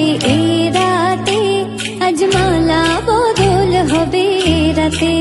হবে এ রাতে আজ মালা বদল अजमला রাতে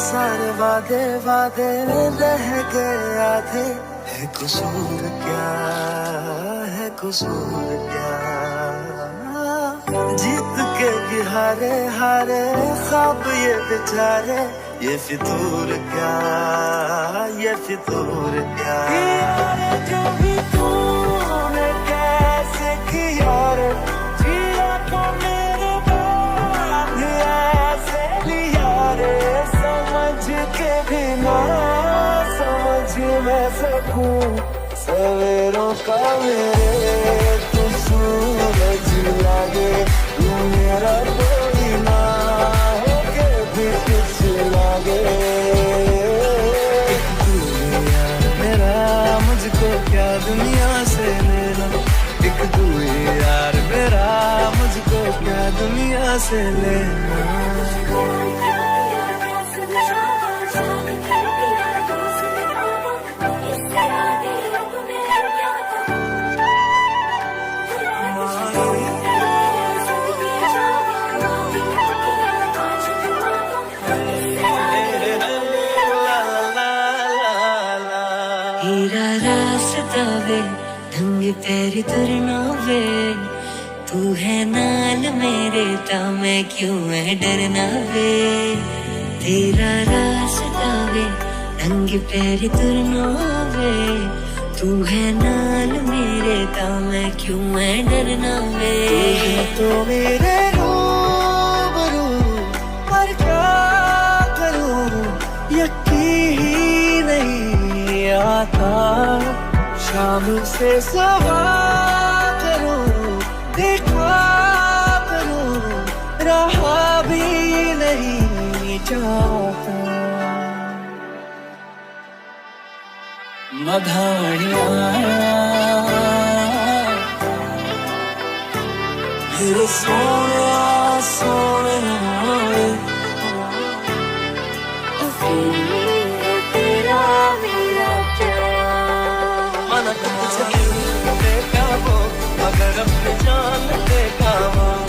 सारे वादे वादे रह गए आधे है कसूर क्या? है कसूर क्या? जीत के भी हारे हारे, ख्वाब ये बेचारे। ये फितूर क्या? ये फितूर क्या? जो भी दुनिया से लेना हीरा रास्ता वे ढंग तेरी तुरना वे तू है नाल मेरे ता मैं क्यों है डरना वे? तेरा रास्ता वे ढंग तेरी तुरना वे। तू है नाल मेरे ता मैं क्यों है डरना वे? तो मेरे रूबरू पर क्या करूँ? यकीन ही नहीं आता, शाम से सवार। देखा करूँ रहा भी नहीं चाहता। मधानिया सोने सोने अगर अपनी जान देखा वो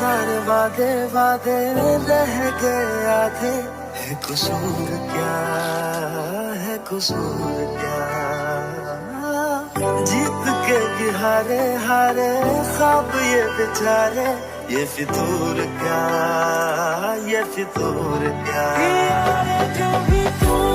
सारे वादे वादे रह गए आधे है कसूर क्या है कसूर क्या? जीत के भी हारे हारे ख्वाब ये बेचारे। ये फितूर क्या ये फितूर क्या? जो भी तूने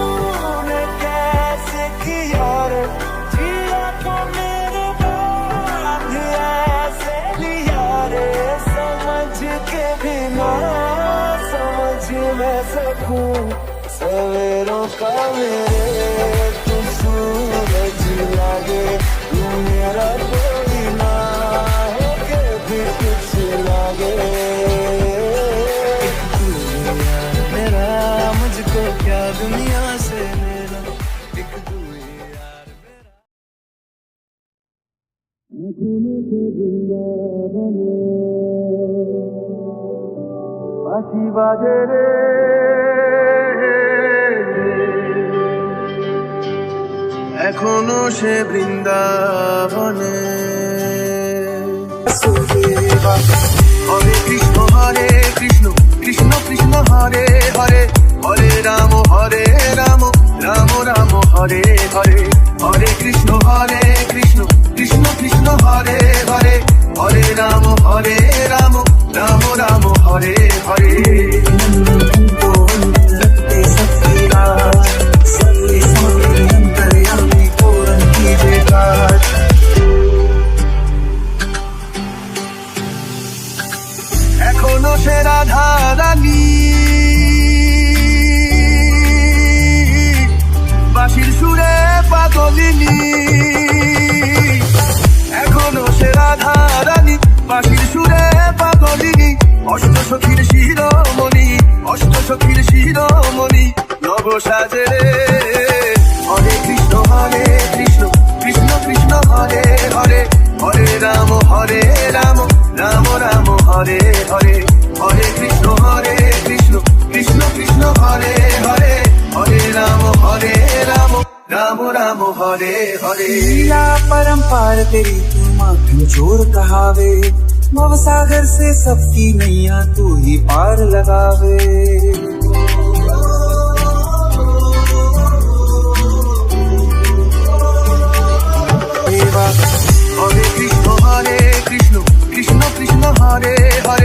এখনও তো বৃন্দাবনে বাসি বাজে রে। এখনও সে বৃন্দাবনে। হরে কৃষ্ণ হরে কৃষ্ণ কৃষ্ণ কৃষ্ণ, হরে হরে। হরে রাম হরে রাম রাম রাম, হরে হরে। হরে কৃষ্ণ হরে কৃষ্ণ কৃষ্ণ কৃষ্ণ, হরে হরে। হরে রাম হরে রাম রাম রাম, হরে হরে। পাগলিনী অষ্ট সখীর শিরোমণি অষ্ট সখীর শিরোমণি, নব সাজে হরে কৃষ্ণ হরে কৃষ্ণ কৃষ্ণ কৃষ্ণ, হরে হরে হরে রাম হরে রাম রাম রাম, হরে হরে হরে কৃষ্ণ হরে কৃষ্ণ কৃষ্ণ কৃষ্ণ, হরে হরে হরে রাম হরে রাম রাম রাম, হরে হরে। লীলা परंपार तेरी तू माखन चोर कहावे भव सागर से सबकी नैया तू ही पार लगावे। हरे कृष्ण हरे कृष्ण कृष्ण कृष्ण हरे हरे हरे